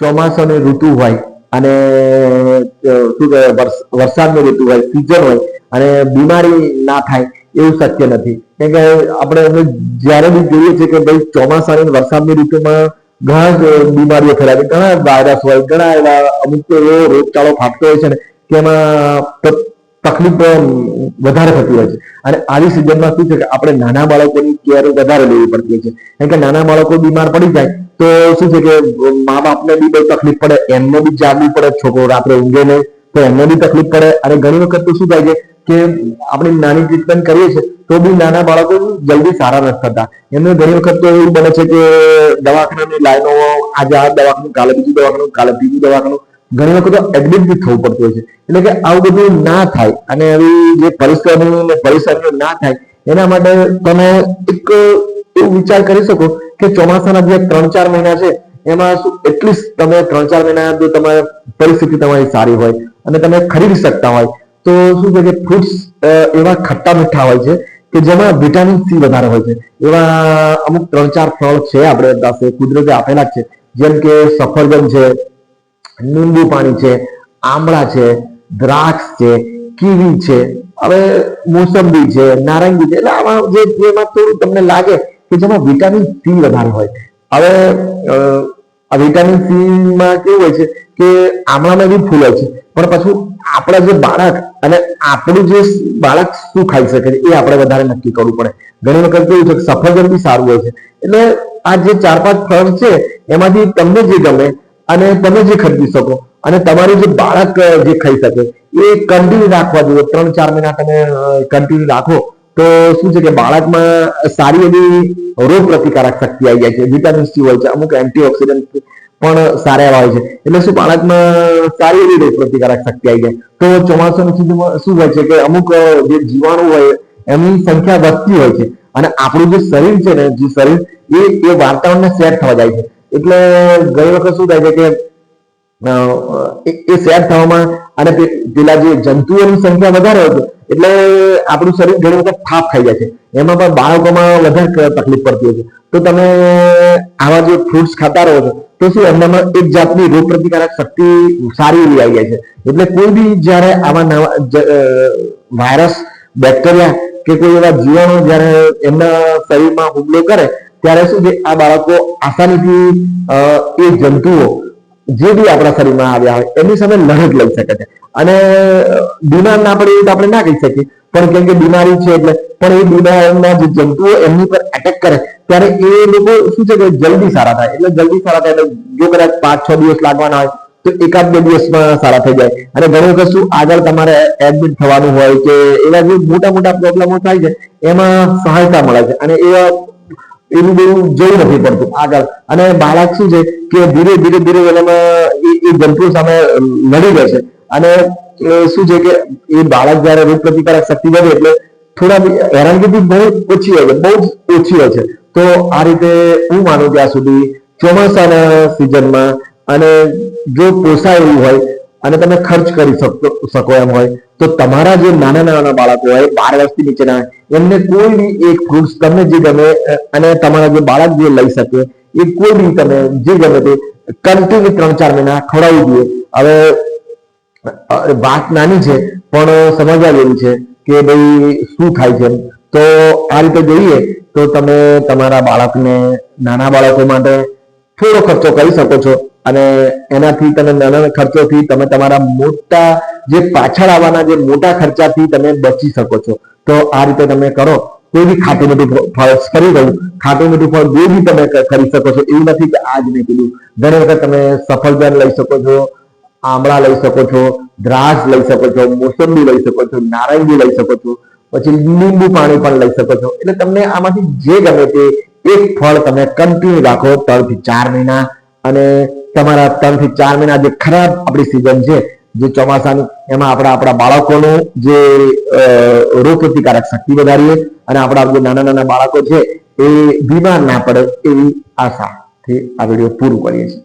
ચોમાસાની ઋતુ હોય અને શું કહેવાય વરસાદની ઋતુ હોય સિઝન હોય, અને બીમારી ના થાય, એવું શક્ય નથી. કેમ કે આપણે જ્યારે બી જોઈએ છીએ કે ભાઈ ચોમાસાની વરસાદની ઋતુમાં ઘણા બીમારીઓ ફેલાય ઘણા વાયરસ હોય, ઘણા એવા અમુક એવો રોગચાળો ફાટતો હોય છે ને, કે એમાં ત- તકલીફ વધારે થતી હોય છે. અને આવી સિઝનમાં શું છે કે આપણે નાના બાળકોની કેર વધારે લેવી પડતી હોય છે. કારણ કે નાના બાળકો બીમાર પડી જાય તો શું છે કે મા બાપને બી બહુ તકલીફ પડે, એમને બી જાગવી પડે, છોકરો રાત્રે ઊંઘે નહીં, તો એમને બી તકલીફ પડે. અને ઘણી વખત તો શું થાય છે કે આપણે નાની ટ્રીટમેન્ટ કરીએ છીએ તો બી નાના બાળકો જલ્દી સારા નથી થતા. એમને ઘણી વખત તો એવું બને છે કે દવાખાનાની લાઈનો, આજે આ દવાખાનું, કાલે બીજું દવાખાનું, કાલે બીજું દવાખાનું ઘણી વખત એડમિટ બી થવું પડતું હોય છે. એટલે કે આવું બધું ના થાય અને આવી જે પરિશ્રમો ને પરેશાનીઓ ના થાય, એના માટે તમે એક એવું વિચાર કરી શકો કે ચોમાસાના જે ત્રણ ચાર મહિના છે, એમાં શું એટલીસ્ટ તમે ત્રણ ચાર મહિના જો તમારે પરિસ્થિતિ તમારી સારી હોય અને તમે ખરીદી શકતા હોય, તો શું છે કે ફ્રૂટ્સ એવા ખટ્ટા મીઠા હોય છે કે જેમાં વિટામિન સી વધારે હોય છે. એવા અમુક ત્રણ ચાર ફળ છે આપણે પાસે, કુદરતે આપેલા છે. જેમ કે સફરજન છે લીંબુ પાણી છે, આમળા છે, દ્રાક્ષ છે, કીવી છે, હવે મોસંબી છે, નારંગી છે, એટલે આમાં જે જેમાં થોડું તમને લાગે કે જેમાં વિટામિન સી વધારે હોય. હવે આ વિટામિન સી માં કેવું હોય છે કે આમળામાં બી ફૂલ હોય છે, પણ પાછું આપણા જે બાળક અને આપણું જે બાળક શું ખાઈ શકે છે એ આપણે વધારે નક્કી કરવું પડે. ઘણી વખત કેવું છે સફરજન બી સારું હોય છે. એટલે આ જે ચાર પાંચ ફળ છે, એમાંથી તમને જે ગમે અને તમે જે ખરીદી શકો અને તમારું જે બાળક જે ખાઈ શકે, એ કન્ટિન્યુ રાખવા જોઈએ. ત્રણ, ચાર મહિના તમે કન્ટિન્યુ રાખો તો શું છે કે બાળકમાં સારી એવી રોગ પ્રતિકારક શક્તિ આવી જાય છે. વિટામિન સી હોય છે, અમુક એન્ટીઓક્સિડન્ટ પણ સારા એવા હોય છે. એટલે શું બાળકમાં સારી એવી રોગ પ્રતિકારક શક્તિ આવી જાય? તો ચોમાસાની સ્થિતિમાં શું હોય છે કે અમુક જે જીવાણુ હોય, એમની સંખ્યા વધતી હોય છે. અને આપણું જે શરીર છે ને, જે શરીર, એ એ વાતાવરણને સેટ થવા જાય છે. એટલે ઘણી વખત શું થાય છે કે એ સેટ થવામાં અને પેલા જે જંતુઓની સંખ્યા વધારે હોય છે, એટલે આપણું શરીર ઘણી વખત થાપ ખાઈ જાય છે. એમાં પણ બાળકોમાં વધારે તકલીફ પડતી હોય છે. તો તમે આવા જે ફ્રૂટ્સ ખાતા રહો છો, તો શું એમનામાં એક જાતની રોગ પ્રતિકારક શક્તિ સારી એવી આવી જાય છે. એટલે કોઈ બી જ્યારે આવા નવા વાયરસ બેક્ટેરિયા કે કોઈ એવા જીવાણુ જ્યારે એમના શરીરમાં હુમલો કરે ત્યારે શું છે, આ બાળકો આસાનીથી એ જંતુઓ જે બી આપણા શરીરમાં આવ્યા હોય, એમની સામે લડત લઈ શકે છે. અને બીમાર ના પડે એવું આપણે ના કહી શકીએ, પણ કેમ કે બીમારી છે એટલે, પણ એ બીમારીના જે જંતુઓ એમની પર એટેક કરે, ત્યારે એ લોકો શું છે કે જલ્દી સારા થાય. એટલે જલ્દી સારા થાય એટલે જો કદાચ પાંચ છ દિવસ લાગવાના હોય, તો એકાદ બે દિવસમાં સારા થઈ જાય. અને ઘણી વખત શું, આગળ તમારે એડમિટ થવાનું હોય કે એવા જે મોટા મોટા પ્રોબ્લેમો થાય છે, એમાં સહાયતા મળે છે. અને એવા એવું બહુ જવું નથી પડતું. આગળ. અને બાળક શું છે કે ધીરે ધીરે ધીરે એ જંતુઓ સામે લડી જશે અને શું છે કે એ બાળક જ્યારે રોગ પ્રતિકારક શક્તિ વધે એટલે થોડા બી હેરાનગી બહુ ઓછી હોય છે, બહુ જ ઓછી હોય છે. તો આ રીતે હું માનું ત્યાં સુધી ચોમાસાના સિઝનમાં અને જો પોસાય એવું હોય અને તમે ખર્ચ કરી શકો એમ હોય. તો તમારા જે નાના નાના બાળકો હોય, બાર વર્ષથી નીચેના, એમને કોઈ બી એક ફ્રૂટ્સ તમને જે ગમે અને તમારા જે બાળક જે લઈ શકે, એ કોઈ બી તમે જે ગમે તે કન્ટિન્યુ ત્રણ ચાર મહિના ખવડાવી દઈએ હવે વાત નાની છે, પણ સમજવા જેવી છે કે ભાઈ શું થાય છે. તો આ રીતે જોઈએ, તો તમે તમારા બાળકને, નાના બાળકો માટે થોડો ખર્ચો કરી શકો છો. અને એનાથી તમે નાના ખર્ચોથી તમે તમારા મોટા જે પાછળ આવવાના જે મોટા ખર્ચાથી તમે બચી શકો છો. તો આ રીતે તમે કરો. કોઈ બી ખાટું મીઠું ફળ કરી રહ્યું, ખાટું મીઠું ફળ જે બી તમે કરી શકો છો, એવું નથી કે આ જ કીધું. ઘણી વખત તમે સફરજન લઈ શકો છો, આમળા લઈ શકો છો, દ્રાક્ષ લઈ શકો છો, મોસંબી લઈ શકો છો, નારંગી લઈ શકો છો, પછી લીંબુ પાણી પણ લઈ શકો છો. એટલે તમને આમાંથી જે ગમે તે એક ફળ તમે કન્ટિન્યુ રાખો ત્રણ ચાર મહિના અને તમારા ત્રણથી ચાર મહિના જે ખરાબ આપણી સિઝન છે, જે ચોમાસાની, એમાં આપણા આપણા બાળકોનું જે રોગ પ્રતિકારક શક્તિ વધારીએ અને આપણા જે નાના નાના બાળકો છે, એ બીમાર ના પડે એવી આશાથી આ વીડિયો પૂરું કરીએ છીએ.